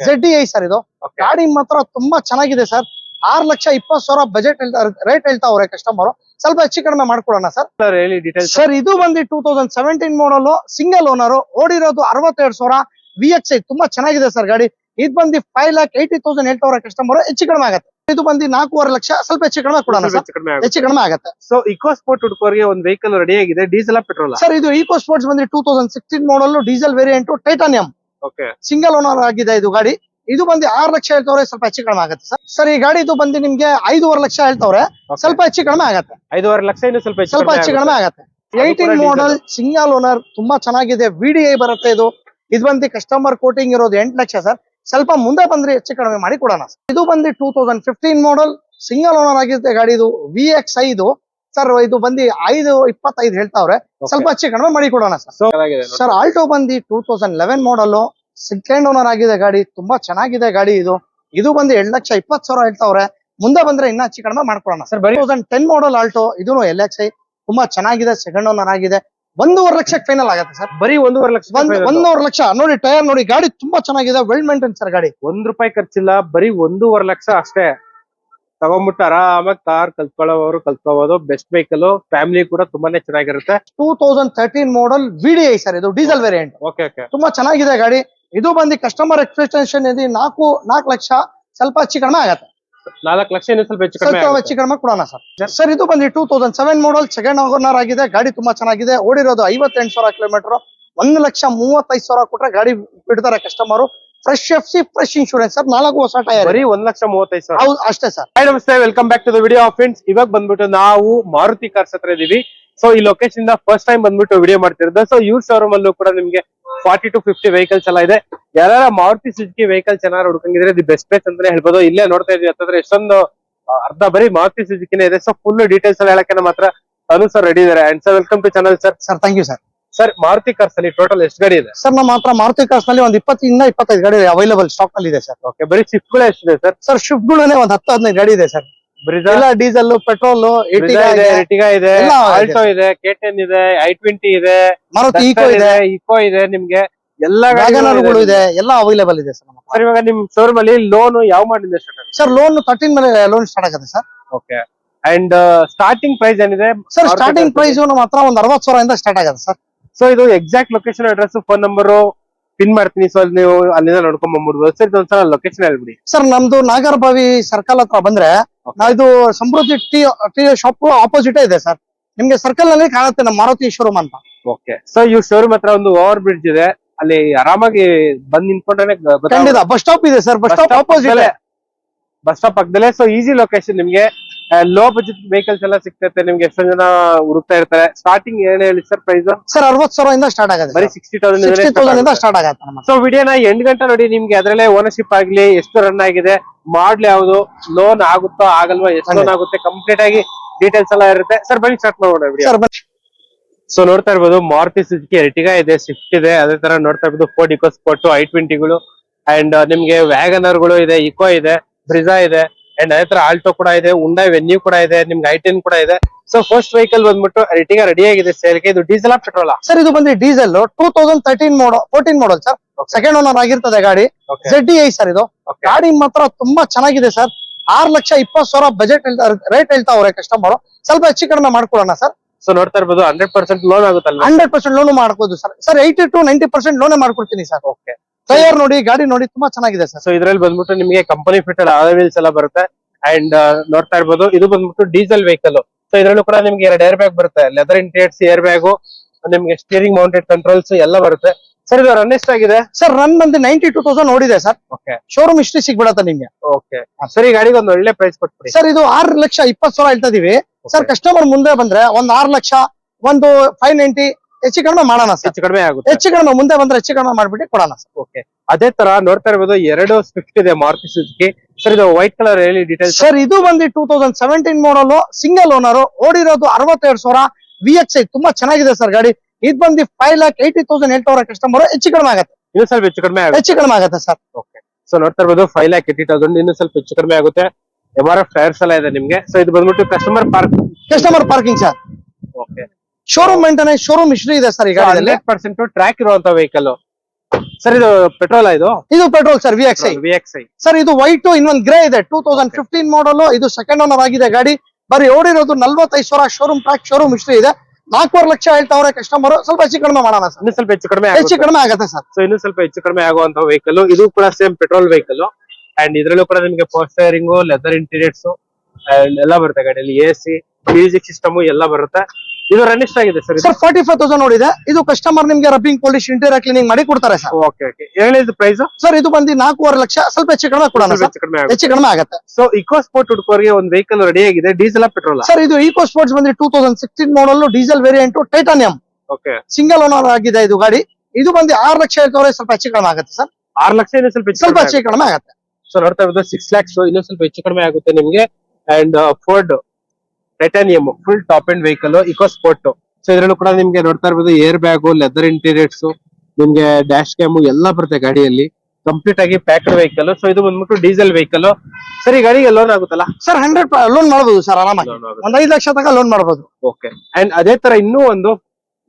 Z I sir ಇದು. ಗಾಡಿ ಮಾತ್ರ ತುಂಬಾ ಚೆನ್ನಾಗಿದೆ ಸರ್ ಆರ್ ಲಕ್ಷ ಇಪ್ಪತ್ತು ಸಾವಿರ ಬಜೆಟ್ ರೇಟ್ ಹೇಳ್ತಾ ಅವ್ರೆ ಕಸ್ಟಮರ್ ಸ್ವಲ್ಪ ಹೆಚ್ಚು ಕಡಿಮೆ ಮಾಡ್ಕೊಡೋಣ ಸರ್ ಸರ್ ಇದು ಬಂದು two thousand seventeen model single owner ಓಡಿರೋದು ಅರವತ್ತೆರಡು ಸಾವಿರ. ವಿ ಎಕ್ಸ್ ಐ ತುಂಬಾ ಚೆನ್ನಾಗಿದೆ ಸರ್ ಗಾಡಿ. ಇದು ಬಂದು ಫೈವ್ ಲ್ಯಾಕ್ ಏಯ್ಟಿ ತೌಸಂಡ್ ಹೇಳ್ತಾವ್ರೆ ಕಸ್ಟಮರ್ ಹೆಚ್ಚು ಕಡಿಮೆ ಆಗುತ್ತೆ. ಇದು ಬಂದು ನಾಲ್ಕೂವರೆ ಲಕ್ಷ ಸ್ವಲ್ಪ ಹೆಚ್ಚು ಕಡಿಮೆ ಕೊಡೋಣ ಹೆಚ್ಚು ಕಡಿಮೆ ಆಗುತ್ತೆ. ಸೊ ಇಕೋ ಸ್ಪೋರ್ಟ್ ಹುಡ್ಕೋರಿಗೆ ಒಂದು ವೆಹಿಕಲ್ ರೆಡಿ ಆಗಿದೆ ಡೀಸೆಲ್ ಪೆಟ್ರೋಲ್ ಸರ್ ಇದು ಇಕೋ ಸ್ಪೋರ್ಟ್ಸ್ ಬಂದು two thousand sixteen model diesel variant titanium single owner ಆಗಿದೆ ಇದು ಗಾಡಿ. ಇದು ಬಂದು ಆರು ಲಕ್ಷ ಹೇಳ್ತವ್ರೆ ಸ್ವಲ್ಪ ಹೆಚ್ಚು ಕಡಿಮೆ ಆಗುತ್ತೆ ಸರ್. ಸರ್ ಈ ಗಾಡಿ ಇದು ಬಂದು ನಿಮ್ಗೆ ಐದೂವರೆ ಲಕ್ಷ ಹೇಳ್ತವ್ರೆ. ಸ್ವಲ್ಪ ಹೆಚ್ಚು ಕಡಿಮೆ ಆಗುತ್ತೆ. ಐದೂವರೆ ಲಕ್ಷ ಇನ್ನು ಸ್ವಲ್ಪ ಸ್ವಲ್ಪ ಹೆಚ್ಚು ಕಡಿಮೆ ಆಗುತ್ತೆ. ಏಯ್ಟೀನ್ ಮಾಡಲ್ ಸಿಂಗಲ್ ಓನರ್ ತುಂಬಾ ಚೆನ್ನಾಗಿದೆ. ವಿಡಿಐ ಬರುತ್ತೆ ಇದು. ಇದು ಬಂದು ಕಸ್ಟಮರ್ ಕೋಟಿಂಗ್ ಇರೋದು ಎಂಟು ಲಕ್ಷ ಸರ್. ಸ್ವಲ್ಪ ಮುಂದೆ ಬಂದ್ರೆ ಹೆಚ್ಚು ಕಡಿಮೆ ಮಾಡಿ ಕೊಡೋಣ. ಇದು ಬಂದು two thousand fifteen model single owner ಆಗಿದೆ ಗಾಡಿ ಇದು. ವಿ ಎಕ್ಸ್ ಐದು ಸರ್ ಇದು ಬಂದು ಐದು ಇಪ್ಪತ್ತೈದು ಹೇಳ್ತಾವ್ರೆ. ಸ್ವಲ್ಪ ಹೆಚ್ಚು ಕಡಿಮೆ ಮಾಡಿ ಕೊಡೋಣ ಸರ್. ಸರ್ ಆಲ್ಟೋ ಬಂದು two thousand eleven model second owner ಆಗಿದೆ ಗಾಡಿ ತುಂಬಾ ಚೆನ್ನಾಗಿದೆ ಗಾಡಿ ಇದು. ಇದು ಬಂದು ಎರಡ್ ಲಕ್ಷ ಇಪ್ಪತ್ತು ಸಾವಿರ ಹೇಳ್ತಾವ್ರೆ. ಮುಂದೆ ಬಂದ್ರೆ ಇನ್ನ ಹೆಚ್ಚು ಕಡಿಮೆ ಮಾಡ್ಕೊಳ್ಳೋಣ. ಸರ್ ಬರೀ ತೌಸಂಡ್ ಟೆನ್ ಮಾಡಲ್ ಆಲ್ಟೋ ಇದು ಎಲ್ ಎಕ್ಸ್ ಐ ತುಂಬಾ ಚೆನ್ನಾಗಿದೆ ಸೆಕೆಂಡ್ ಓನರ್ ಆಗಿದೆ. ಒಂದೂವರೆ ಲಕ್ಷಕ್ಕೆ ಫೈನಲ್ ಆಗುತ್ತೆ ಸರ್. ಬರೀ ಒಂದೂವರೆ ಲಕ್ಷ ಒಂದೂವರೆ ಲಕ್ಷ. ನೋಡಿ ಟೈರ್ ನೋಡಿ ಗಾಡಿ ತುಂಬಾ ಚೆನ್ನಾಗಿದೆ ವೆಲ್ ಮೇಂಟೈನ್ ಸರ್ ಗಾಡಿ. ಒಂದ್ ರೂಪಾಯಿ ಖರ್ಚಿಲ್ಲ ಬರೀ ಒಂದೂವರೆ ಲಕ್ಷ ಅಷ್ಟೇ. ತಗೊಂಡ್ಬಿಟ್ಟು ಆರಾಮಾಗಿ ಕಾರ್ ಕಲ್ತ್ಕೊಳ್ಳೋರು ಕಲ್ತ್ಕೋಬಹುದು ಬೆಸ್ಟ್ ವೆಹಿಕಲ್ ಫ್ಯಾಮಿಲಿ ಕೂಡ ತುಂಬಾನೇ ಚೆನ್ನಾಗಿರುತ್ತೆ. Two thousand thirteen model VDI sir ಇದು ಡೀಸೆಲ್ ವೇರಿಯಂಟ್ ಓಕೆ ಓಕೆ ತುಂಬಾ ಚೆನ್ನಾಗಿದೆ ಗಾಡಿ. ಇದು ಬಂದು ಕಸ್ಟಮರ್ ಎಕ್ಸ್ಪೆಕ್ಟೇಷನ್ ಇದೆ ನಾಲ್ಕು ನಾಲ್ಕು ಲಕ್ಷ ಸ್ವಲ್ಪ ಹೆಚ್ಚು ಕಡಿಮೆ ಆಗತ್ತೆ. ನಾಲ್ಕು ಲಕ್ಷ ಇನ್ನು ಸ್ವಲ್ಪ ಹೆಚ್ಚು ಕಡಿಮೆ ಸ್ವಲ್ಪ ಆಗುತ್ತೆ. ಹೆಚ್ಚು ಕಡಿಮೆ ಕೊಡೋಣ ಸರ್. ಸರ್ ಇದು ಬಂದು two thousand seven model second owner ಆಗಿದೆ ಗಾಡಿ ತುಂಬಾ ಚೆನ್ನಾಗಿದೆ ಓಡಿರೋದು ಐವತ್ತೆಂಟು ಸಾವಿರ ಕಿಲೋಮೀಟರ್ ಒಂದು ಲಕ್ಷ ಮೂವತ್ತೈದು ಸಾವಿರ ಕೊಟ್ರೆ ಗಾಡಿ ಬಿಡ್ತಾರೆ customer fresh F C fresh insurance sir ನಾಲ್ಕು ಹೊಸ ಟೈರ್ ಬರೀ ಒಂದ್ ಲಕ್ಷ ಮೂವತ್ತೈದು ಸಾವಿರ. ಹೌದು ಅಷ್ಟೇ ಸರ್. ಹಾಯ್ ನಮಸ್ತೆ welcome back to the video friends ಇವಾಗ ಬಂದ್ಬಿಟ್ಟು ನಾವು ಮಾರುತಿ ಕಾರ್ಸ್ ಹತ್ರ ಇದೀವಿ. ಸೊ ಈ ಲೊಕೇಶನ್ ಇಂದ ಫಸ್ಟ್ ಟೈಮ್ ಬಂದ್ಬಿಟ್ಟು ವಿಡಿಯೋ ಮಾಡ್ತಿರೋದು. ಸೊ ಇವ್ರ ಶೋರೂಮ್ ಅಲ್ಲೂ ಕೂಡ ನಿಮ್ಗೆ ಫಾರ್ಟಿ ಟು ಫಿಫ್ಟಿ ವೆಹಿಕಲ್ಸ್ ಎಲ್ಲ ಇದೆ. ಯಾರ ಮಾರುತಿ ಸುಜುಕಿ ವೆಹಿಕಲ್ಸ್ ಏನಾದ್ರು ಹುಡುಕಂಗಿದ್ರೆ ದಿ ಬೆಸ್ಟ್ ಪ್ಲೇಸ್ ಅಂತಾನೆ ಹೇಳ್ಬೋದು. ಇಲ್ಲೇ ನೋಡ್ತಾ ಇದೀವಿ ಅಂತಂದ್ರೆ ಎಷ್ಟೊಂದು ಅರ್ಧ ಬರೀ ಮಾರುತಿ ಸುಜುಕಿನೇ ಇದೆ. ಸೊ ಫುಲ್ ಡೀಟೇಲ್ಸ್ ಎಲ್ಲ ಹೇಳಕ್ಕೆ ಮಾತ್ರ ಅನು ಸರ್ ರೆಡಿ ಇದಾರೆ and sir welcome to channel sir sir thank you sir sir Maruti cars ಅಲ್ಲಿ ಟೋಟಲ್ ಎಷ್ಟು ಗಾಡಿ ಇದೆ? ಸರ್ ನಮ್ಮ ಹತ್ರ ಮಾರುತಿ ಕಾರ್ಸ್ನಲ್ಲಿ ಒಂದ್ ಇಪ್ಪತ್ತಿಂದ ಇಪ್ಪತ್ತೈದು ಗಾಡಿ ಅವೈಲೇಬಲ್ ಸ್ಟಾಕ್ನಲ್ಲಿ ಇದೆ ಸರ್ ಓಕೆ ಬರೀ ಶಿಫ್ಟ್ಗಳು ಎಷ್ಟಿದೆ ಸರ್ ಸರ್ ಶಿಫ್ಟ್ ಗಳೇ ಒಂದು ಹತ್ತು ಹದಿನೈದು ಗಾಡಿ ಇದೆ ಸರ್ ಎಲ್ಲ ಡೀಸೆಲ್ ಪೆಟ್ರೋಲ್ ಬ್ರಿಜಾ ಇದೆ ಆಲ್ಟೋ ಇದೆ ಇದೆ. ಆಲ್ಟೋ ಇದೆ ಐ ಟ್ವೆಂಟಿ ಇದೆ ಮಾರುತಿ ಈಕೋ ಇದೆ ಇಕೋ ಇದೆ ನಿಮ್ಗೆ. ಎಲ್ಲ ವ್ಯಾಗನರ್ಗಳು ಇದೆ ಎಲ್ಲ ಅವೈಲೇಬಲ್ ಇದೆ ಸರ್ ಇವಾಗ ನಿಮ್ ಶೋರೂಮ್ ಅಲ್ಲಿ ಲೋನ್ ಯಾವ ಮಾಡಿಂದ ಸ್ಟಾರ್ಟ್ ಆಗುತ್ತೆ? ಸರ್ ಲೋನ್ ತರ್ಟೀನ್ ಮೇಲೆ ಲೋನ್ ಸ್ಟಾರ್ಟ್ ಆಗುತ್ತೆ sir. Okay and starting price ಏನಿದೆ? ಸರ್ ಸ್ಟಾರ್ಟಿಂಗ್ ಪ್ರೈಸ್ ನಮ್ಮ ಹತ್ರ ಒಂದು ಅರವತ್ ಸಾವಿರದಿಂದ ಸ್ಟಾರ್ಟ್ ಆಗುತ್ತೆ ಸರ್. ಸೊ ಇದು exact location address phone number pin ಮಾಡ್ತೀನಿ. ಸೊ ನೀವು ಅಲ್ಲಿಂದ ನೋಡ್ಕೊಂಡ್ ಬಂದ್ಬಿಡ್ಬೋದು. ಸರ್ ಇದೊಂದ್ಸಲ ಲೊಕೇಶನ್ ಹೇಳ್ಬಿಡಿ. ಸರ್ ನಮ್ದು ನಾಗರಬಾವಿ ಸರ್ಕಲ್ ಹತ್ರ ಬಂದ್ರೆ ಇದು Samruddhi tea tea shop opposite ಇದೆ ಸರ್. ನಿಮ್ಗೆ ಸರ್ಕಲ್ನಲ್ಲಿ ಕಾಣುತ್ತೆ ನಮ್ಮ ಮಾರುತಿ ಶೋರೂಮ್ ಅಂತ. ಓಕೆ ಸೊ ಇವ್ ಶೋರೂಮ್ ಹತ್ರ ಒಂದು ಓವರ್ ಬ್ರಿಡ್ಜ್ ಇದೆ. ಅಲ್ಲಿ ಆರಾಮಾಗಿ ಬಂದ್ ನಿಂತ್ಕೊಂಡ್ರೆ ಖಂಡಿತ ಬಸ್ ಸ್ಟಾಪ್ ಇದೆ sir bus stop opposite bus stop ಪಕ್ಕದಲ್ಲೇ. ಸೊ ಈಸಿ ಲೊಕೇಶನ್ ನಿಮ್ಗೆ. ಲೋ ಬಜೆಟ್ ವೆಹಿಕಲ್ಸ್ ಎಲ್ಲ ಸಿಗ್ತೈತೆ ನಿಮ್ಗೆ ಎಷ್ಟೊಂದ್ ಜನ ಹುಡುಕ್ತಾ ಇರ್ತಾರೆ. ಸ್ಟಾರ್ಟಿಂಗ್ ಏನ್ ಹೇಳಿ ಸರ್ ಪ್ರೈಸ್ ಸರ್ ಅರವತ್ತು ಸಾವಿರದಿಂದ ಸ್ಟಾರ್ಟ್ ಆಗುತ್ತೆ ಬರೀ ಸಿಕ್ಸ್ಟಿ ತೌಸಂಡ್ ಸ್ಟಾರ್ಟ್ ಆಗುತ್ತೆ. ಸೊ ವಿಡಿಯೋನ ಎಂಡ್ ಗಂಟೆ ನೋಡಿ ನಿಮ್ಗೆ ಅದರಲ್ಲೇ ಓನರ್ಶಿಪ್ ಆಗ್ಲಿ ಎಷ್ಟು ರನ್ ಆಗಿದೆ ಮಾಡ್ಲಿ ಯಾವ್ದು ಲೋನ್ ಆಗುತ್ತೋ ಆಗಲ್ವಾ ಎಷ್ಟು ಲೋನ್ ಆಗುತ್ತೆ ಕಂಪ್ಲೀಟ್ ಆಗಿ ಡೀಟೇಲ್ಸ್ ಎಲ್ಲ ಇರುತ್ತೆ. ಸರ್ ಬನ್ನಿ ಸ್ಟಾರ್ಟ್ ಮಾಡೋಣ ವಿಡಿಯೋ. ಸೊ ನೋಡ್ತಾ ಇರ್ಬೋದು ಮಾರುತಿ ಸುಜುಕಿ ಎರ್ಟಿಗಾ ಇದೆ ಸ್ವಿಫ್ಟ್ ಇದೆ ಅದೇ ತರ ನೋಡ್ತಾ ಇರ್ಬೋದು ಫೋರ್ಡ್ ಇಕೋ ಸ್ಪೋರ್ಟ್ ಐ ಟ್ವೆಂಟಿಗಳು ಅಂಡ್ ನಿಮ್ಗೆ ವ್ಯಾಗನರ್ಗಳು ಇದೆ ಇಕೋ ಇದೆ ಬ್ರಿಜಾ ಇದೆ. ಅಂಡ್ ಅದೇ ತರ ಆಲ್ಟೋ ಕೂಡ ಇದೆ ಉಂಡಾ ವೆನ್ಯೂ ಕೂಡ ಇದೆ ನಿಮ್ಗೆ ಐ ಟೆನ್ ಕೂಡ ಇದೆ. ಸೊ ಫಸ್ಟ್ ವೆಹಿಕಲ್ ಬಂದ್ಬಿಟ್ಟು ಎರ್ಟಿಗಾ ರೆಡಿ ಆಗಿದೆ ಸೇಲ್ಗೆ. ಇದು ಡೀಸೆಲ್ ಆಫ್ ಪೆಟ್ರೋಲ್ ಸರ್ ಇದು ಬಂದು ಡೀಸೆಲ್ ಟೂ ತೌಸಂಡ್ ತರ್ಟೀನ್ ಮಾಡೋ fourteen model sir second owner ಆಗಿರ್ತದೆ ಗಾಡಿ. ಜೆಡ್ ಐ ಸರ್ ಇದು. ಗಾಡಿ ಮಾತ್ರ ತುಂಬಾ ಚೆನ್ನಾಗಿದೆ ಸರ್ ಆರ್ ಲಕ್ಷ ಇಪ್ಪತ್ತು ಸಾವಿರ ಬಜೆಟ್ ರೇಟ್ ಹೇಳ್ತಾ ಅವ್ರೆ ಕಸ್ಟಮರ್ ಸ್ವಲ್ಪ ಹೆಚ್ಚು ಕಡಿಮೆ ಮಾಡ್ಕೊಡೋಣ ಸರ್ ಸೊ ನೋಡ್ತಾ ಇರ್ಬೋದು ಹಂಡ್ರೆಡ್ ಪರ್ಸೆಂಟ್ ಲೋನ್ ಆಗುತ್ತಲ್ಲ ಹಂಡ್ರೆಡ್ ಪರ್ಸೆಂಟ್ ಲೋನ್ ಮಾಡ್ಬೋದು sir sir eighty to ninety percent ಲೋನೇ ಮಾಡ್ಕೊಡ್ತೀನಿ ಸರ್ ಓಕೆ ಟೈರ್ ನೋಡಿ ಗಾಡಿ ನೋಡಿ ತುಂಬಾ ಚೆನ್ನಾಗಿದೆ ಸರ್. ಸೊ ಇದ್ರಲ್ಲಿ ಬಂದ್ಬಿಟ್ಟು ನಿಮಗೆ ಕಂಪನಿ ಫಿಟೆಡ್ ವೀಲ್ಸ್ ಎಲ್ಲ ಬರುತ್ತೆ. ಅಂಡ್ ನೋಡ್ತಾ ಇರ್ಬೋದು ಇದು ಬಂದ್ಬಿಟ್ಟು ಡೀಸೆಲ್ ವೆಹಿಕಲ್ ಸೊ ಇದ್ರಲ್ಲೂ ಕೂಡ ನಿಮ್ಗೆ ಎರಡು ಏರ್ ಬ್ಯಾಗ್ ಬರುತ್ತೆ. ಲೆದರ್ ಇಂಟೇಟ್ಸ್ ಏರ್ ಬ್ಯಾಗು ನಿಮ್ಗೆ ಸ್ಟೀರಿಂಗ್ ಮೌಂಟೆಡ್ ಕಂಟ್ರೋಲ್ಸ್ ಎಲ್ಲ ಬರುತ್ತೆ. ಸರ್ ಇದು ರನ್ ಎಷ್ಟಾಗಿದೆ ಸರ್ ರನ್ ಬಂದು ನೈಂಟಿ ಟೂ ತೌಸಂಡ್ ನೋಡಿದೆ ಸರ್. ಓಕೆ ಶೋರೂಮ್ ಇಷ್ಟು ಸಿಗ್ಬಿಡತ್ತೆ ನಿಮ್ಗೆ. ಓಕೆ ಸರ್ ಈ ಗಾಡಿಗೆ ಒಂದು ಒಳ್ಳೆ ಪ್ರೈಸ್ ಕೊಟ್ಬಿಡಿ. ಸರ್ ಇದು ಆರು ಲಕ್ಷ ಇಪ್ಪತ್ತು ಸಾವಿರ ಹೇಳ್ತಾ ಇದೀವಿ. ಸರ್ ಕಸ್ಟಮರ್ ಮುಂದೆ ಬಂದ್ರೆ ಒಂದ್ ಆರು ಲಕ್ಷ ಒಂದು ಫೈವ್ ನೈಂಟಿ ಹೆಚ್ಚು ಕಡಿಮೆ ಮಾಡೋಣ ಸರ್. ಹೆಚ್ಚು ಕಡಿಮೆ ಆಗುತ್ತೆ. ಹೆಚ್ಚು ಕಡಿಮೆ ಮುಂದೆ ಬಂದ್ರೆ ಹೆಚ್ಚು ಕಡಿಮೆ ಮಾಡ್ಬಿಟ್ಟು ಕೊಡೋಣ ಸರ್. ಓಕೆ. ಅದೇ ತರ ನೋಡ್ತಾ ಇರ್ಬೋದು ಎರಡು ಸ್ವಿಫ್ಟ್ ಇದೆ ಮಾರುತಿ ಸುಜುಕಿ. ಸರ್ ಇದು ವೈಟ್ ಕಲರ್ ಹೇಳಿ ಡೀಟೇಲ್ ಸರ್ ಇದು ಬಂದು two thousand seventeen model single owner ಓಡಿರೋದು ಅರವತ್ತೆರಡು ಸಾವಿರ ವಿ ಎಕ್ಸ್ ಐ ತುಂಬಾ ಚೆನ್ನಾಗಿದೆ ಸರ್ ಗಾಡಿ. ಇದು ಬಂದು ಫೈವ್ ಲ್ಯಾಕ್ ಏಯ್ಟಿ ತೌಸಂಡ್ ಹೇಳ್ತಾವ್ರೆ ಕಸ್ಟಮರ್ ಹೆಚ್ಚು ಕಡಿಮೆ ಆಗುತ್ತೆ. ಇನ್ನು ಸ್ವಲ್ಪ ಹೆಚ್ಚು ಕಡಿಮೆ ಆಗುತ್ತೆ. ಹೆಚ್ಚು ಕಡಿಮೆ ಆಗುತ್ತೆ ಸರ್. ಓಕೆ. ಸೊ ನೋಡ್ತಾ ಇರ್ಬೋದು ಫೈವ್ ಲ್ಯಾಕ್ ಏಟಿ ತೌಸಂಡ್ ಇನ್ನೂ ಸ್ವಲ್ಪ ಹೆಚ್ಚು ಕಡಿಮೆ ಆಗುತ್ತೆ. ಎಂ ಆರ್ ಎಫ್ ಟೈರ್ಸ್ ಎಲ್ಲ ಇದೆ ನಿಮ್ಗೆ. ಸೊ ಇದು ಬಂದ್ಬಿಟ್ಟು customer park customer parking sir okay. Showroom maintenance showroom history ಇದೆ ಸರ್ ಈಗ ಗಾಡಿಯಲ್ಲಿ. ಹಂಡ್ರೆಡ್ ಪರ್ಸೆಂಟ್ ಟ್ರ್ಯಾಕ್ ಇರುವಂತ ವೆಹಿಕಲ್ ಸರ್ ಇದು ಪೆಟ್ರೋಲ್ ಇದು? ಇದು petrol sir V X I V X I sir ಇದು ವೈಟ್ ಇನ್ನೊಂದು ಗ್ರೇ ಇದೆ. ಟೂ ತೌಸಂಡ್ ಫಿಫ್ಟೀನ್ ಮಾಡಲ್ ಇದು ಸೆಕೆಂಡ್ ಓನರ್ ಆಗಿದೆ ಗಾಡಿ. ಬರೀ ಓಡಿರೋದು ನಲ್ವತ್ತೈದು ಸಾವಿರ ಶೋರೂಮ್ ಟ್ರ್ಯಾಕ್ ಶೋರೂಮ್ ಹಿಸ್ಟ್ರಿ ಇದೆ. ನಾಲ್ಕೂವರೆ ಲಕ್ಷ ಹೇಳ್ತಾವ್ರೆ ಕಸ್ಟಮರ್ ಸ್ವಲ್ಪ ಹೆಚ್ಚು ಕಡಿಮೆ ಮಾಡೋಣ ಸರ್ ಇನ್ನು ಸ್ವಲ್ಪ ಹೆಚ್ಚು ಕಡಿಮೆ ಹೆಚ್ಚು ಕಡಿಮೆ ಆಗುತ್ತೆ ಸರ್ ಸೊ ಇನ್ನು ಸ್ವಲ್ಪ ಹೆಚ್ಚು ಕಡಿಮೆ ಆಗುವಂತ ವೆಹಿಕಲ್ ಇದು ಕೂಡ ಸೇಮ್ ಪೆಟ್ರೋಲ್ ವೆಹಿಕಲ್ ಅಂಡ್ ಇದ್ರಲ್ಲೂ ಕೂಡ ನಿಮಗೆ ಪೋಸ್ಟರಿಂಗ್ ಲೆದರ್ ಇಂಟೀರಿಯರ್ಸ್ ಎಲ್ಲ ಬರುತ್ತೆ ಗಾಡಿಯಲ್ಲಿ. ಎ ಸಿ ಮ್ಯೂಸಿಕ್ ಸಿಸ್ಟಮ್ ಎಲ್ಲ ಬರುತ್ತೆ. ಇದು ರನ್ ಆಗಿದೆ sir sir forty five thousand ನೋಡಿದೆ. ಇದು ಕಸ್ಟಮರ್ ನಿಮ್ಗೆ ರಬ್ಬಿಂಗ್ ಪಾಲಿಶ್ ಇಂಟೀರಿಯರ್ ಕ್ಲೀನಿಂಗ್ ಮಾಡಿ ಕೊಡ್ತಾರೆ ಸರ್ ಓಕೆ ಓಕೆ ಹೇಳಿದ ಪ್ರೈಸ್ ಸರ್ ಇದು ಬಂದು ನಾಲ್ಕೂವರೆ ಲಕ್ಷ. ಸ್ವಲ್ಪ ಹೆಚ್ಚು ಕಡಿಮೆ ಕೊಡೋಣ ಹೆಚ್ಚು ಕಡಿಮೆ ಆಗುತ್ತೆ. ಸೊ ಇಕೋ ಸ್ಪೋರ್ಟ್ ಹುಡುಕೋರಿಗೆ ಒಂದು ವೆಹಿಕಲ್ ರೆಡಿ ಆಗಿದೆ. ಡೀಸೆಲ್ ಪೆಟ್ರೋಲ್ ಸರ್ ಇದು ಇಕೋ ಸ್ಪೋರ್ಟ್ಸ್ ಬಂದು two thousand sixteen model diesel variant titanium okay single owner ಆಗಿದೆ ಇದು ಗಾಡಿ. ಇದು ಬಂದು ಆರು ಲಕ್ಷ ಹೇಳ್ತಾವ್ರೆ ಸ್ವಲ್ಪ ಹೆಚ್ಚು ಕಡಿಮೆ ಆಗುತ್ತೆ ಸರ್ ಆರು ಲಕ್ಷ ಇನ್ನೂ ಸ್ವಲ್ಪ ಸ್ವಲ್ಪ ಹೆಚ್ಚು ಕಡಿಮೆ ಆಗುತ್ತೆ. ಸೊ ನೋಡ್ತಾ ಇರೋದು ಸಿಕ್ಸ್ ಲ್ಯಾಕ್ಸ್ ಇನ್ನೂ ಸ್ವಲ್ಪ ಹೆಚ್ಚು ಕಡಿಮೆ ಆಗುತ್ತೆ ನಿಮ್ಗೆ. And Ford titanium full top and vehicle EcoSport so ಇದ್ರಲ್ಲೂ ಕೂಡ ನಿಮ್ಗೆ ನೋಡ್ತಾ ಇರ್ಬೋದು ಏರ್ ಬ್ಯಾಗು ಲೆದರ್ ಇಂಟೀರಿಯರ್ಸ್ ನಿಮ್ಗೆ ಡ್ಯಾಶ್ ಕ್ಯಾಮು ಎಲ್ಲ ಬರುತ್ತೆ ಗಾಡಿಯಲ್ಲಿ. ಕಂಪ್ಲೀಟ್ ಆಗಿ ಪ್ಯಾಕ್ಡ್ ವೆಹಿಕಲ್ ಸೊ ಇದು ಬಂದ್ಬಿಟ್ಟು ಡೀಸೆಲ್ ವೆಹಿಕಲ್ ಸರ್ ಈ ಗಾಡಿಗೆ ಲೋನ್ ಆಗುತ್ತಲ್ಲ? ಸರ್ ಹಂಡ್ರೆಡ್ ಲೋನ್ ಮಾಡಬಹುದು ಸರ್ ಆರಾಮಾಗಿ. ಒಂದ್ ಐದು ಲಕ್ಷ ತನಕ ಲೋನ್ ಮಾಡಬಹುದು ಓಕೆ ಅಂಡ್ ಅದೇ ತರ ಇನ್ನೂ ಒಂದು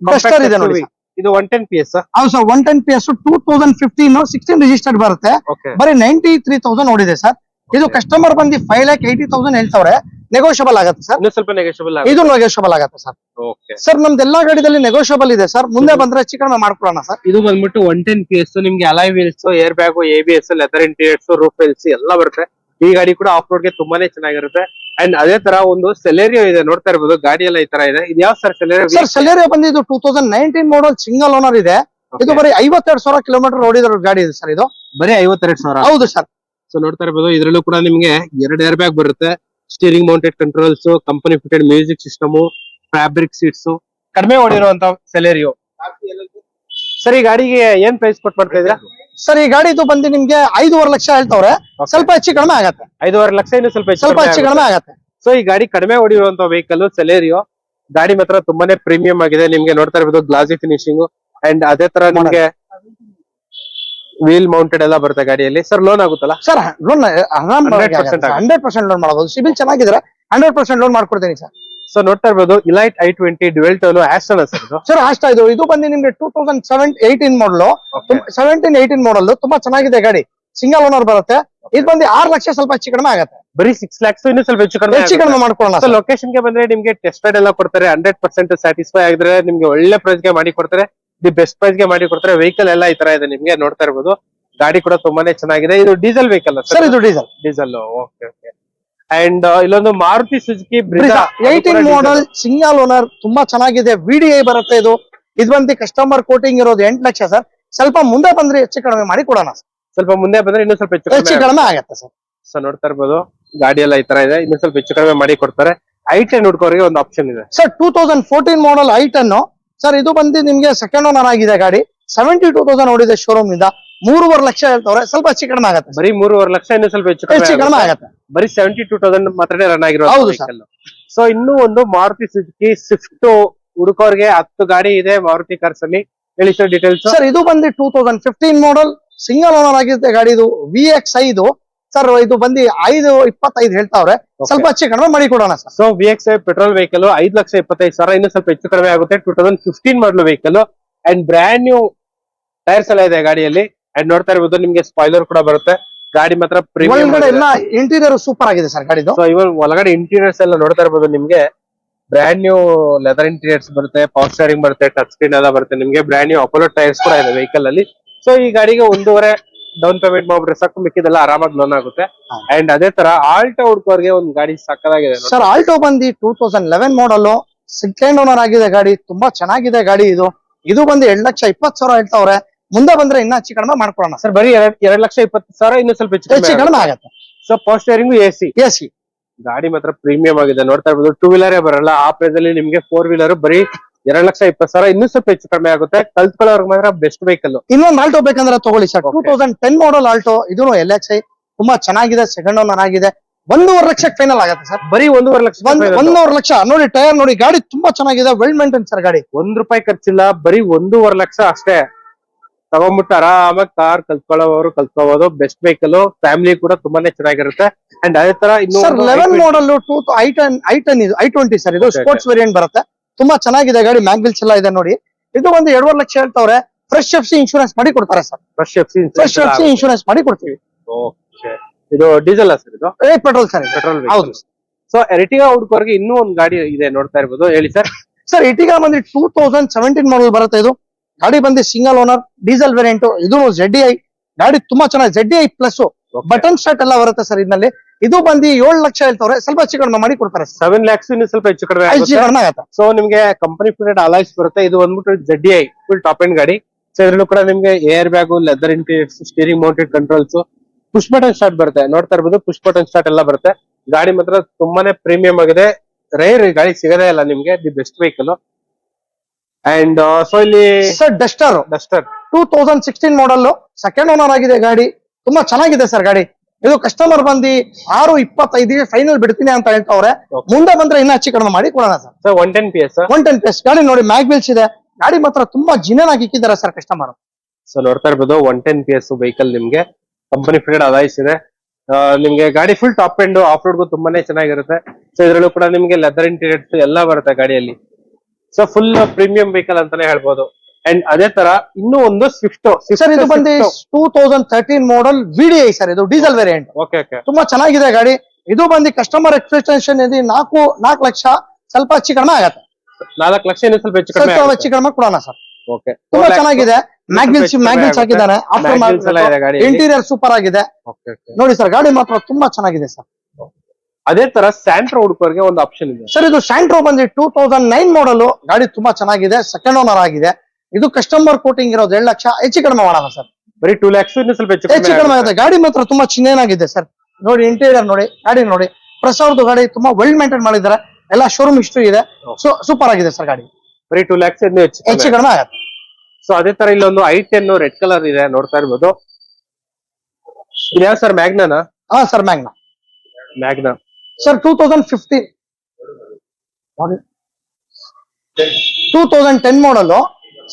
Duster compact ಇದೆ ನೋಡಿ SUV. ಇದು ಒನ್ ಟೆನ್ ಪಿ ಎಸ್ ಹೌದು sir one ten P S two thousand fifteen sixteen registered ಬರುತ್ತೆ. ಓಕೆ ಬರೀ ನೈಂಟಿ ತ್ರೀ ತೌಸಂಡ್ ನೋಡಿದೆ ಸರ್ ಇದು ಕಸ್ಟಮರ್ ಬಂದು ಫೈವ್ ಲ್ಯಾಕ್ ಏಯ್ಟಿ ತೌಸಂಡ್ ಹೇಳ್ತಾವ್ರೆ ನೆಗೋಷಿಯಬಲ್ ಆಗುತ್ತೆ ಸರ್ ಇನ್ನೂ ಸ್ವಲ್ಪ ನೆಗೋಷಿಯಬಲ್ ಇದು ನೆಗೋಷಿಯಬಲ್ ಆಗುತ್ತೆ ಸರ್ ಓಕೆ ಸರ್ ನಮ್ದು ಎಲ್ಲಾ ಗಾಡಿದಲ್ಲಿ ನೆಗೋಷಿಯಬಲ್ ಇದೆ ಸರ್ ಮುಂದೆ ಬಂದ್ರೆ ಹೆಚ್ಚು ಕಡಿಮೆ ಮಾಡ್ಕೊಳ್ಳೋಣ ಸರ್ ಇದು ಬಂದ್ಬಿಟ್ಟು ಒನ್ ಟೆನ್ ಪಿ ಎಸ್ ನಿಮ್ಗೆ alloy wheels airbag A B S leather interiors roof wheels ಎಲ್ಲ ಬರುತ್ತೆ. ಈ ಗಾಡಿ ಕೂಡ ಆಫ್ ರೋಡ್ಗೆ ತುಂಬಾನೇ ಚೆನ್ನಾಗಿರುತ್ತೆ. ಅಂಡ್ ಅದೇ ತರ ಒಂದು ಸೆಲೆರಿಯೋ ಇದೆ. ನೋಡ್ತಾ ಇರ್ಬೋದು ಗಾಡಿ ಎಲ್ಲ ಈ ತರ ಇದೆ. ಇದು ಯಾವ ಸರ್ ಸೆಲೆರಿಯೋ ಸರ್ ಸೆಲೆರಿಯೋ ಬಂದಿದ್ದು two thousand nineteen model single owner ಇದೆ. ಇದು ಬರೀ ಐವತ್ತೆರಡು ಸಾವಿರ ಕಿಲೋಮೀಟರ್ ಓಡಿದ ಗಾಡಿ ಇದೆ ಸರ್ ಇದು. ಬರೀ ಐವತ್ತೆರಡು ಸಾವಿರ? ಹೌದು ಸರ್ ಸೊ ನೋಡ್ತಾ ಇರ್ಬೋದು ಇದರಲ್ಲೂ ಕೂಡ ನಿಮ್ಗೆ ಎರಡು ಏರ್ ಬ್ಯಾಗ್ ಬರುತ್ತೆ. Steering mounted controls company fitted music system fabric seats ಕಡಿಮೆ ಓಡಿರುವಂತ ಸೆಲೆರಿಯೋ ಸರ್ ಈ ಗಾಡಿಗೆ ಏನ್ ಪ್ರೈಸ್ ಕೊಟ್ಟು ಮಾಡ್ತಾ ಇದ್ದೀರಾ? ಸರ್ ಈ ಗಾಡಿದು ಬಂದು ನಿಮ್ಗೆ ಐದೂವರೆ ಲಕ್ಷ ಹೇಳ್ತಾವ್ರೆ. ಸ್ವಲ್ಪ ಹೆಚ್ಚು ಕಡಿಮೆ ಆಗತ್ತೆ. ಐದೂವರೆ ಲಕ್ಷ ಇನ್ನು ಸ್ವಲ್ಪ ಸ್ವಲ್ಪ ಹೆಚ್ಚು ಕಡಿಮೆ ಆಗತ್ತೆ. ಸೊ ಈ ಗಾಡಿ ಕಡಿಮೆ ಹೊಡಿರುವಂತ ವೆಹಿಕಲ್ ಸೆಲೆರಿಯೋ ಗಾಡಿ ಮಾತ್ರ ತುಂಬಾನೇ ಪ್ರೀಮಿಯಂ ಆಗಿದೆ. ನಿಮ್ಗೆ ನೋಡ್ತಾ ಇರ್ಬೋದು ಗ್ಲಾಸಿ ಫಿನಿಶಿಂಗ್ ಅಂಡ್ ಅದೇ ತರ ನಿಮ್ಗೆ ವೀಲ್ ಮೌಂಟೆಡ್ ಎಲ್ಲ ಬರುತ್ತೆ ಗಾಡಿಯಲ್ಲಿ. ಸರ್ ಲೋನ್ ಆಗುತ್ತಲ್ಲ? ಸರ್ ಲೋನ್ 100% ಆಗುತ್ತೆ. ಹಂಡ್ರೆಡ್ ಪರ್ಸೆಂಟ್ ಲೋನ್ ಮಾಡಬಹುದು. ಸಿಬಿಲ್ ಚೆನ್ನಾಗಿದ್ರೆ ಹಂಡ್ರೆಡ್ ಪರ್ಸೆಂಟ್ ಲೋನ್ ಮಾಡ್ಕೊಡ್ತೀನಿ ಸರ್ ಸೊ ನೋಡ್ತಾ ಇರ್ಬೋದು Elite i twenty dual tone Aston sir ಇದು. ಸರ್ ಅಷ್ಟ ಇದು. ಇದು ಬಂದು ನಿಮ್ಗೆ ಟೂ ತೌಸಂಡ್ ಸೆವೆನ್ ಏಯ್ಟೀನ್ ಮಾಡಲು ಸೆವೆಂಟೀನ್ ಏಯ್ಟೀನ್ ಮಾಡಲ್ ತುಂಬಾ ಚೆನ್ನಾಗಿದೆ ಗಾಡಿ. ಸಿಂಗಲ್ ಓನರ್ ಬರುತ್ತೆ. ಇದು ಬಂದು ಆರ್ ಲಕ್ಷ ಸ್ವಲ್ಪ ಹೆಚ್ಚು ಕಡಿಮೆ ಆಗುತ್ತೆ. ಬರೀ ಸಿಕ್ಸ್ ಲ್ಯಾಕ್ಸ್ ಇನ್ನು ಸ್ವಲ್ಪ ಹೆಚ್ಚು ಕಡಿಮೆ ಹೆಚ್ಚು ಕಡಿಮೆ ಮಾಡ್ಕೊಳ್ಳೋಣ ಲೊಕೇಶನ್ಗೆ ಬಂದ್ರೆ ನಿಮ್ಗೆ ಟೆಸ್ಟೆಡ್ ಎಲ್ಲ ಕೊಡ್ತಾರೆ. ಹಂಡ್ರೆಡ್ ಪರ್ಸೆಂಟ್ ಸ್ಯಾಟಿಸ್ಫೈ ಆಗಿದ್ರೆ ನಿಮ್ಗೆ ಒಳ್ಳೆ ಪ್ರೈಸ್ಗೆ ಮಾಡಿ ಕೊಡ್ತಾರೆ. ದಿ ಬೆಸ್ಟ್ ಪ್ರೈಸ್ಗೆ ಮಾಡಿ ಕೊಡ್ತಾರೆ. ವೆಹಿಕಲ್ ಎಲ್ಲ ಈ ತರ ಇದೆ ನಿಮ್ಗೆ ನೋಡ್ತಾ ಇರ್ಬೋದು. ಗಾಡಿ ಕೂಡ ತುಂಬಾನೇ ಚೆನ್ನಾಗಿದೆ. ಇದು ಡೀಸೆಲ್ ವೆಹಿಕಲ್ ಸರ್? ಇದು diesel diesel okay okay and ಇಲ್ಲೊಂದು Maruti Suzuki eighteen model single owner ತುಂಬಾ ಚೆನ್ನಾಗಿದೆ. ವಿಡಿಐ ಬರುತ್ತೆ ಇದು. ಇದು ಬಂದು ಕಸ್ಟಮರ್ ಕೋಟಿಂಗ್ ಇರೋದು ಎಂಟು ಲಕ್ಷ ಸರ್. ಸ್ವಲ್ಪ ಮುಂದೆ ಬಂದ್ರೆ ಹೆಚ್ಚು ಕಡಿಮೆ ಮಾಡಿ ಕೊಡೋಣ. ಸ್ವಲ್ಪ ಮುಂದೆ ಬಂದ್ರೆ ಇನ್ನೂ ಸ್ವಲ್ಪ ಹೆಚ್ಚು ಹೆಚ್ಚು ಕಡಿಮೆ ಕಡಿಮೆ ಆಗತ್ತೆ ಸರ್. ಸೊ ನೋಡ್ತಾ ಇರ್ಬೋದು. ಗಾಡಿ ಎಲ್ಲ ಈ ತರ ಇದೆ. ಇನ್ನೂ ಸ್ವಲ್ಪ ಹೆಚ್ಚು ಕಡಿಮೆ ಮಾಡಿ ಕೊಡ್ತಾರೆ. ಐ ಟೆನ್ ಹುಡ್ಕೋರಿಗೆ ಒಂದು ಆಪ್ಷನ್ ಇದೆ. Sir two thousand fourteen model i ten sir ಇದು ಬಂದು ನಿಮ್ಗೆ ಸೆಕೆಂಡ್ ಓನರ್ ಆಗಿದೆ ಗಾಡಿ. ಸೆವೆಂಟಿ ಟೂ ತೌಸಂಡ್ ನೋಡಿದೆ ಶೋರೂಮ್ನಿಂದ. ಮೂರುವರೆ ಲಕ್ಷ ಹೇಳ್ತವ್ರೆ. ಸ್ವಲ್ಪ ಹೆಚ್ಚು ಕಡಿಮೆ ಆಗುತ್ತೆ. ಬರೀ ಮೂರುವರೆ ಲಕ್ಷ ಇನ್ನೂ ಸ್ವಲ್ಪ ಹೆಚ್ಚು ಹೆಚ್ಚು ಕಡಿಮೆ ಆಗುತ್ತೆ. ಬರೀ ಸೆವೆಂಟಿ ಟೂ ತೌಸಂಡ್ ಮಾತ್ರ ರನ್ ಆಗಿರೋ ಹೌದು ಸರ್ ಸೊ ಇನ್ನೂ ಒಂದು ಮಾರುತಿ ಸುಜುಕಿ ಸ್ವಿಫ್ಟ್ ಹುಡುಕೋರ್ಗೆ ಹತ್ತು ಗಾಡಿ ಇದೆ ಮಾರುತಿ ಕಾರ್ಸ್ ಅಲ್ಲಿ. ಹೇಳಿ ಸರ್ ಡೀಟೇಲ್ಸ್ ಸರ್ ಇದು ಬಂದು two thousand fifteen model single owner ಆಗಿದೆ ಗಾಡಿ ಇದು. ವಿ ಎಕ್ಸ್ ಐದು. ಸರ್ ಇದು ಬಂದು ಐದು ಇಪ್ಪತ್ತೈದು ಹೇಳ್ತಾವ್ರೆ. ಸ್ವಲ್ಪ ಹೆಚ್ಚು ಕಡಿಮೆ ಮಾಡಿ ಕೊಡೋಣ sir. So V X I petrol vehicle ಐದು ಲಕ್ಷ ಇಪ್ಪತ್ತೈದು ಸಾವಿರ ಇನ್ನೂ ಸ್ವಲ್ಪ ಹೆಚ್ಚು ಕಡಿಮೆ ಆಗುತ್ತೆ. ಟೂ ತೌಸಂಡ್ ಫಿಫ್ಟೀನ್ ಮಾಡಲು vehicle and brand new tyres ಎಲ್ಲ ಇದೆ ಗಾಡಿಯಲ್ಲಿ. ಅಂಡ್ ನೋಡ್ತಾ ಇರ್ಬೋದು ನಿಮ್ಗೆ ಸ್ಪಾಯ್ಲರ್ ಕೂಡ ಬರುತ್ತೆ. ಗಾಡಿ ಮಾತ್ರ ಪ್ರೀಮಿಯಂ ಒಳಗಡೆ ಎಲ್ಲ ಇಂಟೀರಿಯರ್ ಸೂಪರ್ ಆಗಿದೆ ಸರ್ ಗಾಡಿ ಸೊ ಇವನ್ ಒಳಗಡೆ ಇಂಟೀರಿಯರ್ಸ್ ಎಲ್ಲ ನೋಡ್ತಾ ಇರ್ಬೋದು ನಿಮ್ಗೆ. ಬ್ರ್ಯಾಂಡ್ ನ್ಯೂ ಲೆದರ್ ಇಂಟೀರಿಯರ್ಸ್ ಬರುತ್ತೆ ಪವರ್ ಸ್ಟೇರಿಂಗ್ ಬರುತ್ತೆ ಟಚ್ ಸ್ಕ್ರೀನ್ ಎಲ್ಲ ಬರುತ್ತೆ. ನಿಮ್ಗೆ ಬ್ರ್ಯಾಂಡ್ ನ್ಯೂ ಅಪೋಲೋ ಟೈರ್ಸ್ ಕೂಡ ಇದೆ ವೆಹಿಕಲ್ ಅಲ್ಲಿ. ಸೊ ಈ ಗಾಡಿಗೆ ಒಂದೂವರೆ ಡೌನ್ ಪೇಮೆಂಟ್ ಮಾಡ್ಬಿಟ್ರೆ ಸಾಕು ಮಿಕ್ಕಿದೆಲ್ಲ ಆರಾಮಾಗಿ ಲೋನ್ ಆಗುತ್ತೆ. ಅಂಡ್ ಅದೇ ತರ ಆಲ್ಟೋ ಹುಡ್ಕೋರ್ಗೆ ಒಂದು ಗಾಡಿ ಸಕ್ಕದಾಗಿದೆ ನೋಡಿ. ಸರ್ ಆಲ್ಟೋ ಬಂದು two thousand eleven model second owner ಆಗಿದೆ ಗಾಡಿ ತುಂಬಾ ಚೆನ್ನಾಗಿದೆ ಗಾಡಿ ಇದು. ಇದು ಬಂದು ಎರಡ್ ಲಕ್ಷ ಇಪ್ಪತ್ ಸಾವಿರ ಹೇಳ್ತಾವ್ರೆ. ಮುಂದೆ ಬಂದ್ರೆ ಇನ್ನ ಹೆಚ್ಚು ಕಡಿಮೆ ಮಾಡ್ಕೊಳ್ಳೋಣ. ಸರ್ ಬರೀ ಎರಡ್ ಎರಡ್ ಲಕ್ಷ ಇಪ್ಪತ್ತು ಸಾವಿರ ಇನ್ನೂ ಸ್ವಲ್ಪ ಹೆಚ್ಚು ಹೆಚ್ಚು ಕಡಿಮೆ ಆಗತ್ತೆ. ಸೊ ಫಸ್ಟ್ ಇಯರಿಂಗ್ ಎ ಸಿ ಎ ಸಿ ಗಾಡಿ ಮಾತ್ರ ಪ್ರೀಮಿಯಂ ಆಗಿದೆ. ನೋಡ್ತಾ ಇರ್ಬೋದು ಟೂ ವೀಲರೇ ಬರಲ್ಲ. ಆ ಪ್ರೈಸ್ ಅಲ್ಲಿ ನಿಮ್ಗೆ ಫೋರ್ ವೀಲರ್ ಬರೀ ಎರಡ್ ಲಕ್ಷ ಇಪ್ಪತ್ತು ಸಾವಿರ ಇನ್ನೂ ಸ್ವಲ್ಪ ಹೆಚ್ಚು ಕಡಿಮೆ ಆಗುತ್ತೆ. ಕಲ್ತ್ಕೊಳ್ಳೋರ್ಗೆ ಮಾತ್ರ ಬೆಸ್ಟ್ ವೆಹಿಕಲ್ ಇನ್ನೊಂದು ಆಲ್ಟೋ ಬೇಕಂದ್ರೆ ತಗೊಳ್ಳಿ sir. Two. Thousand ten model Alto ಇದು ಎಲ್ ಎಕ್ಸ್ ಐ ತುಂಬಾ ಚೆನ್ನಾಗಿದೆ ಸೆಕೆಂಡ್ ಓನರ್ ಆಗಿದೆ ಒಂದೂವರೆ ಲಕ್ಷ ಫೈನಲ್ ಆಗುತ್ತೆ ಸರ್. ಬರೀ ಒಂದೂವರೆ ಲಕ್ಷ. ಒಂದೂವರೆ ಲಕ್ಷ ನೋಡಿ ಟೈರ್ ನೋಡಿ ಗಾಡಿ ತುಂಬಾ ಚೆನ್ನಾಗಿದೆ ವೆಲ್ ಮೇಂಟೈನ್ ಸರ್ ಗಾಡಿ. ಒಂದ್ ರೂಪಾಯಿ ಖರ್ಚಿಲ್ಲ ಬರೀ ಒಂದೂವರೆ ಲಕ್ಷ ಅಷ್ಟೇ. ತಗೊಂಡ್ಬಿಟ್ಟು ಆರಾಮಾಗಿ ಕಾರ್ ಕಲ್ತ್ಕೊಳ್ಳೋರು ಕಲ್ತ್ಕೋಬಹುದು ಬೆಸ್ಟ್ ವೆಹಿಕಲ್ ಫ್ಯಾಮಿಲಿ ಕೂಡ ತುಂಬಾನೇ ಚೆನ್ನಾಗಿರುತ್ತೆ. ಅಂಡ್ ಅದೇ ತರ ಇನ್ನು eleven model two i ten i ten ಇದು ಐ ಟ್ವೆಂಟಿ ಸರ್ ಇದು ಸ್ಪೋರ್ಟ್ಸ್ ವೇರಿಯಂಟ್ ಬರುತ್ತೆ. ತುಂಬಾ ಚೆನ್ನಾಗಿದೆ ಗಾಡಿ ಮ್ಯಾಂಗಲ್ಸ್ ಎಲ್ಲ ಇದೆ ನೋಡಿ. ಇದು ಒಂದು ಎರಡೂವರೆ ಲಕ್ಷ ಹೇಳ್ತಾವ್ರೆ ಫ್ರೆಶ್ ಎಫ್ ಸಿ ಇನ್ಶೂರೆನ್ಸ್ ಮಾಡಿ ಕೊಡ್ತಾರೆ sir fresh F C fresh F C insurance ಮಾಡಿ ಕೊಡ್ತೀವಿ ಓಕೆ ಇದು ಡೀಸೆಲ್ ಸರ್ ಇದು? ಏ ಪೆಟ್ರೋಲ್ ಸರ್ ಪೆಟ್ರೋಲ್ ಹೌದು. ಸೊ ಎರಿಟಿಗ ಹುಡ್ಕೋರ್ಗೆ ಇನ್ನೂ ಒಂದು ಗಾಡಿ ಇದೆ ನೋಡ್ತಾ ಇರ್ಬೋದು. ಹೇಳಿ ಸರ್ ಸರ್ ಇಟಿಗ ಬಂದು ಟೂ ತೌಸಂಡ್ ಸೆವೆಂಟೀನ್ ಮಾಡಲ್ ಬರುತ್ತೆ ಇದು. ಗಾಡಿ ಬಂದು ಸಿಂಗಲ್ ಓನರ್ ಡೀಸೆಲ್ ವೇರಿಯಂಟ್ ಇದು ಜೆಡ್ ಐ ಗಾಡಿ ತುಂಬಾ ಚೆನ್ನಾಗಿ Z I plus button start ಎಲ್ಲ ಬರುತ್ತೆ ಸರ್ ಇದರಲ್ಲಿ. ಇದು ಬಂದು ಏಳು ಲಕ್ಷ ಹೇಳ್ತವ್ರೆ ಸ್ವಲ್ಪ ಹೆಚ್ಚು ಕಡಿಮೆ ಮಾಡಿ ಕೊಡ್ತಾರೆ ಸೆವೆನ್ ಲ್ಯಾಕ್ಸ್ ಇನ್ನು ಸ್ವಲ್ಪ ಹೆಚ್ಚು ಕಡಿಮೆ ಹೆಚ್ಚು ಆಗುತ್ತೆ. ಕಡಿಮೆ ಆಗತ್ತೆ. ಸೊ ನಿಮ್ಗೆ ಕಂಪನಿ ಫಿಟೆಡ್ ಅಲೈಸ್ ಬರುತ್ತೆ. ಇದು ಬಂದ್ಬಿಟ್ಟು Z D I full top end ಗಾಡಿ. ಸೊ ಇದ್ರಲ್ಲೂ ಕೂಡ ನಿಮ್ಗೆ airbag leather interiors steering mounted controls push button start ಬರುತ್ತೆ. ನೋಡ್ತಾ ಇರ್ಬೋದು ಪುಷ್ ಬಟನ್ ಸ್ಟಾರ್ಟ್ ಎಲ್ಲ ಬರುತ್ತೆ. ಗಾಡಿ ಮಾತ್ರ ತುಂಬಾನೇ ಪ್ರೀಮಿಯಂ ಆಗಿದೆ. ರೇರ್ ಗಾಡಿ ಸಿಗದೇ ಇಲ್ಲ ನಿಮ್ಗೆ the best vehicle and so ಇಲ್ಲಿ sir Duster Duster two thousand sixteen model second owner ಆಗಿದೆ ಗಾಡಿ. ತುಂಬಾ ಚೆನ್ನಾಗಿದೆ ಸರ್ ಗಾಡಿ. ಇದು ಕಸ್ಟಮರ್ ಬಂದು ಆರು ಇಪ್ಪತ್ತೈದಿಗೆ ಫೈನಲ್ ಬಿಡ್ತೀನಿ ಅಂತ ಹೇಳ್ತಾವ್ರೆ. ಮುಂದೆ ಬಂದ್ರೆ ಇನ್ನ ಹೆಚ್ಚು ಕಡಿಮೆ ಮಾಡಿ ಕೊಡೋಣ sir. So one ten P S one ten plus ಗಾಡಿ ನೋಡಿ ಮ್ಯಾಗ್ ಬಿಲ್ಸ್ ಇದೆ. ಗಾಡಿ ಮಾತ್ರ ತುಂಬಾ ಜಿನೇನ್ ಆಗಿ ಇಕ್ಕಿದ್ದಾರೆ ಸರ್ ಕಸ್ಟಮರ್ ಸೊ ನೋಡ್ತಾ ಇರ್ಬೋದು one ten P S vehicle ನಿಮ್ಗೆ. ಕಂಪನಿ ಫಿಟೆಡ್ ಅದಾಯ್ಸ್ ಇದೆ. ನಿಮ್ಗೆ ಗಾಡಿ ಫುಲ್ ಟಾಪ್ ಎಂಡ್ ಆಫ್ ರೋಡ್ಗೂ ತುಂಬಾನೇ ಚೆನ್ನಾಗಿರುತ್ತೆ. ಸೊ ಇದ್ರಲ್ಲೂ ಕೂಡ ನಿಮ್ಗೆ ಲೆದರ್ ಇಂಟೀರಿಯರ್ಸ್ ಎಲ್ಲ ಬರುತ್ತೆ ಗಾಡಿಯಲ್ಲಿ. ಸೊ ಫುಲ್ ಪ್ರೀಮಿಯಂ ವೆಹಿಕಲ್ ಅಂತಾನೆ ಹೇಳ್ಬೋದು. ಅಂಡ್ ಅದೇ ತರ ಇನ್ನೂ ಒಂದು ಸ್ವಿಫ್ಟ್ ಸರ್ ಇದು ಬಂದು two thousand thirteen model V D I sir ಇದು ಡೀಸೆಲ್ ವೇರಿಯಂಟ್ ಓಕೆ ಓಕೆ ತುಂಬಾ ಚೆನ್ನಾಗಿದೆ ಗಾಡಿ. ಇದು ಬಂದು ಕಸ್ಟಮರ್ ಎಕ್ಸ್ಪೆಕ್ಟೇಷನ್ ಇದೆ ನಾಲ್ಕು ನಾಲ್ಕು ಲಕ್ಷ ಸ್ವಲ್ಪ ಹೆಚ್ಚು ಕಡಿಮೆ ಆಗತ್ತೆ. ನಾಲ್ಕು ಲಕ್ಷ ಸ್ವಲ್ಪ ಹೆಚ್ಚು ಕಡಿಮೆ ಸ್ವಲ್ಪ ಹೆಚ್ಚು ಕಡಿಮೆ ಕೊಡೋಣ ಸರ್ ಓಕೆ ತುಂಬಾ ಚೆನ್ನಾಗಿದೆ. ಮ್ಯಾಗ್ನಿಲ್ಸ್ ಮ್ಯಾಗ್ನಿಲ್ಸ್ ಹಾಕಿದ್ದಾರೆ. ಹಾಕಿದ್ದಾನೆ. ಇಂಟೀರಿಯರ್ ಸೂಪರ್ ಆಗಿದೆ. ನೋಡಿ ಸರ್ ಗಾಡಿ ಮಾತ್ರ ತುಂಬಾ ಚೆನ್ನಾಗಿದೆ ಸರ್ ಅದೇ ತರ ಸ್ಯಾಂಟ್ರೋ ಹುಡುಕರ್ಗೆ ಒಂದು ಆಪ್ಷನ್ ಇದೆ. ಸರ್ ಇದು ಸ್ಯಾಂಟ್ರೋ ಬಂದು ಟೂ ತೌಸಂಡ್ ನೈನ್ ಮಾಡಲ್ ಗಾಡಿ ತುಂಬಾ ಚೆನ್ನಾಗಿದೆ. ಸೆಕೆಂಡ್ ಓನರ್ ಆಗಿದೆ. ಇದು ಕಸ್ಟಮರ್ ಕೋಟಿಂಗ್ ಇರೋದು ಎರಡು ಲಕ್ಷ ಹೆಚ್ಚು ಕಡಿಮೆ ಮಾಡೋಣ ಸರ್. ಬರೀ ಟೂ ಲ್ಯಾಕ್ಸ್ ಸ್ವಲ್ಪ ಹೆಚ್ಚು ಹೆಚ್ಚು ಕಡಿಮೆ ಆಗುತ್ತೆ. ಗಾಡಿ ಮಾತ್ರ ತುಂಬಾ ಚಿನ್ನೇನಾಗಿದೆ ಸರ್. ನೋಡಿ ಇಂಟೀರಿಯರ್ ನೋಡಿ ಗಾಡಿ ನೋಡಿ. ಪ್ರೆಸ್ ಅವ್ರದ್ದು ಗಾಡಿ ತುಂಬಾ ವೆಲ್ ಮೇಂಟೈನ್ ಮಾಡಿದ್ದಾರೆ. ಎಲ್ಲ ಶೋರೂಮ್ ಇಷ್ಟು ಇದೆ. ಸೊ ಸೂಪರ್ ಆಗಿದೆ ಸರ್ ಗಾಡಿ. ಬರೀ ಟೂ ಲ್ಯಾಕ್ಸ್ ಹೆಚ್ಚು ಹೆಚ್ಚು ಕಡಿಮೆ ಆಗುತ್ತೆ. ಸೊ ಅದೇ ತರ ಇಲ್ಲೊಂದು ಐ ಟೆನ್ ರೆಡ್ ಕಲರ್ ಇದೆ ನೋಡ್ತಾ ಇರ್ಬೋದು. ಇದ್ಯಾವ ಸರ್ ಮ್ಯಾಗ್ನಾನಾ ಹಾ sir Magna Magna sir two thousand fifteen two thousand ten model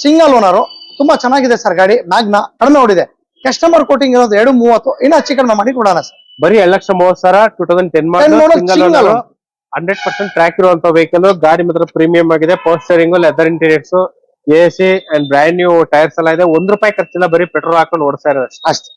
single owner. ತುಂಬಾ ಚೆನ್ನಾಗಿದೆ ಸರ್ ಗಾಡಿ. ಮ್ಯಾಗ್ನ ಕಡಿಮೆ ಓಡಿದೆ. ಕಸ್ಟಮರ್ ಕೋಟಿಂಗ್ ಇರೋದು ಎರಡು ಮೂವತ್ತು. ಇನ್ನ ಹೆಚ್ಚು ಕಡಿಮೆ ಮಾಡಿ ಕೊಡೋಣ ಸರ್. ಬರೀ ಎರಡ್ ಲಕ್ಷ ಮೂವತ್ ಸಾವಿರ two thousand ten 10 single hundred percent track ಇರುವಂತ ವೆಹಿಕಲ್ ಗಾಡಿ ಮಾತ್ರ ಪ್ರೀಮಿಯಂ ಆಗಿದೆ. ಪೋಸ್ಟರಿಂಗ್ leather interiors A C and brand new tyres ಎಲ್ಲ ಇದೆ. ಒಂದ್ ರೂಪಾಯಿ ಖರ್ಚಿಲ್ಲ ಬರೀ ಪೆಟ್ರೋಲ್ ಹಾಕೊಂಡು ಓಡಿಸ್ತಾ ಇರೋದು ಅಷ್ಟೇ.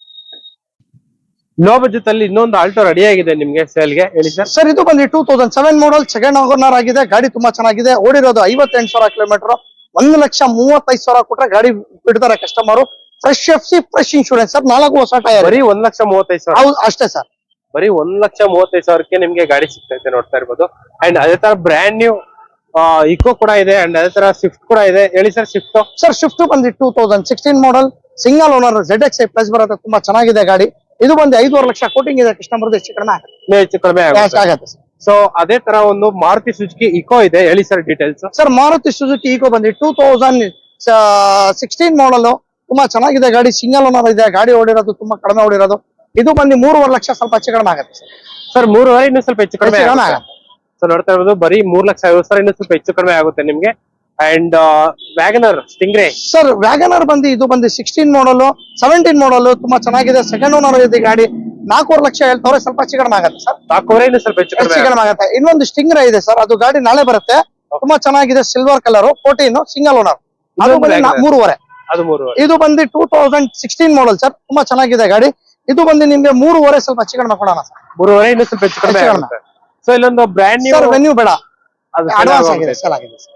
ಲೋ ಬಜೆಟ್ ಅಲ್ಲಿ ಇನ್ನೊಂದು ಆಲ್ಟೋ ರೆಡಿ ಆಗಿದೆ ನಿಮ್ಗೆ ಸೇಲ್ಗೆ ಹೇಳಿ ಸರ್ ಸರ್ ಇದು ಬಂದು two thousand seven model second owner ಆಗಿದೆ. ಗಾಡಿ ತುಂಬಾ ಚೆನ್ನಾಗಿದೆ. ಓಡಿರೋದು ಐವತ್ತೆಂಟು ಸಾವಿರ ಕಿಲೋಮೀಟರ್ ಒಂದು ಲಕ್ಷ ಮೂವತ್ತೈದು ಸಾವಿರ ಕೊಟ್ರೆ ಗಾಡಿ ಬಿಡ್ತಾರೆ customer fresh F C fresh insurance sir ನಾಲ್ಕು ಹೊಸ ಟೈರ್ ಬರೀ ಒಂದ್ ಲಕ್ಷ ಮೂವತ್ತೈದು ಸಾವಿರ. ಹೌದು ಅಷ್ಟೇ ಸರ್. ಬರೀ ಒಂದ್ ಲಕ್ಷ ಮೂವತ್ತೈದು ಸಾವಿರಕ್ಕೆ ನಿಮ್ಗೆ ಗಾಡಿ ಸಿಗ್ತೈತೆ ನೋಡ್ತಾ ಇರ್ಬೋದು. ಅಂಡ್ ಅದೇ ತರ ಬ್ರ್ಯಾಂಡ್ ನ್ಯೂ ಇಕೋ ಕೂಡ ಇದೆ. ಅಂಡ್ ಅದೇ ತರ ಸ್ವಿಫ್ಟ್ ಕೂಡ ಇದೆ. ಹೇಳಿ ಸರ್ ಸ್ವಿಫ್ಟ್ ಸರ್ ಸ್ವಿಫ್ಟ್ ಬಂದು two thousand sixteen model single owner Z X I plus ಬರುತ್ತೆ. ತುಂಬಾ ಚೆನ್ನಾಗಿದೆ ಗಾಡಿ. ಇದು ಬಂದು ಐದುವರೆ ಲಕ್ಷ ಕೋಟಿಂಗ್ ಇದೆ ಕಸ್ಟಮರ್ ಹೆಚ್ಚು ಕಡಿಮೆ ಆಗುತ್ತೆ ಹೆಚ್ಚು ಕಡಿಮೆ ಆಗುತ್ತೆ. ಆಗತ್ತೆ ಸರ್. ಸೊ ಅದೇ ತರ ಒಂದು ಮಾರುತಿ ಸುಜುಕಿ ಇಕೋ ಇದೆ. ಹೇಳಿ sir details sir Maruti Suzuki Eco ಬಂದು ಟೂ ತೌಸಂಡ್ ಸಿಕ್ಸ್ಟೀನ್ ಮಾಡಲ್ ತುಂಬಾ ಚೆನ್ನಾಗಿದೆ ಗಾಡಿ. ಸಿಂಗಲ್ ಓನರ್ ಇದೆ. ಗಾಡಿ ಓಡಿರೋದು ತುಂಬಾ ಕಡಿಮೆ ಓಡಿರೋದು. ಇದು ಬಂದು ಮೂರುವರೆ ಲಕ್ಷ ಸ್ವಲ್ಪ ಹೆಚ್ಚು ಕಡಿಮೆ ಆಗುತ್ತೆ ಸರ್ ಸರ್ ಮೂರುವರೆ ಇನ್ನೂ ಸ್ವಲ್ಪ ಹೆಚ್ಚು ಕಡಿಮೆ ಆಗುತ್ತೆ ಸೊ ನೋಡ್ತಾ ಇರೋದು ಬರೀ ಮೂರ್ ಲಕ್ಷ ಐವತ್ತು ಸಾವಿರ ಇನ್ನೂ ಸ್ವಲ್ಪ ಹೆಚ್ಚು ಕಡಿಮೆ ಆಗುತ್ತೆ ನಿಮ್ಗೆ. And Wagon R Stingray sir Wagon R ಬಂದು ಇದು ಬಂದು ಸಿಕ್ಸ್ಟೀನ್ ಮಾಡಲ್ ಸೆವೆಂಟೀನ್ ಮಾಡಲ್ ತುಂಬಾ ಚೆನ್ನಾಗಿದೆ. ಸೆಕೆಂಡ್ ಓನರ್ ಇದೆ ಗಾಡಿ. ನಾಲ್ಕೂವರೆ ಲಕ್ಷ ಹೇಳ್ತವ್ರೆ ಸ್ವಲ್ಪ ಕಡಿಮೆ ಆಗುತ್ತೆ ಸರ್. ನಾಲ್ಕೂವರೆ ಇನ್ನೂ ಸ್ವಲ್ಪ ಹೆಚ್ಚು ಕಡಿಮೆ ಆಗುತ್ತೆ. ಇನ್ನೊಂದು ಸ್ಟಿಂಗ್ರ ಇದೆ ಸರ್ ಅದು ಗಾಡಿ ನಾಳೆ ಬರುತ್ತೆ. ತುಂಬಾ ಚೆನ್ನಾಗಿದೆ silver colour fourteen single owner ಅದು ಬಂದು. ಮೂರುವರೆ. ಇದು ಬಂದು two thousand sixteen model sir ತುಂಬಾ ಚೆನ್ನಾಗಿದೆ ಗಾಡಿ. ಇದು ಬಂದು ನಿಮ್ಗೆ ಮೂರುವರೆ ಸ್ವಲ್ಪ ಹೆಚ್ಚು ಕಡಿಮೆ ಕೊಡೋಣ ಸರ್. ಮೂರುವರೆ ಸ್ವಲ್ಪ ಹೆಚ್ಚು ಕಡಿಮೆ ಸೊ ಇಲ್ಲೊಂದು ಬ್ರ್ಯಾಂಡ್ ನ್ಯೂ ಸರ್ ವೆನ್ಯೂ ಬೇಡ. ಅಡ್ವಾನ್ಸ್ ಆಗಿದೆ ಸೆಲ್ ಆಗಿದೆ ಸರ್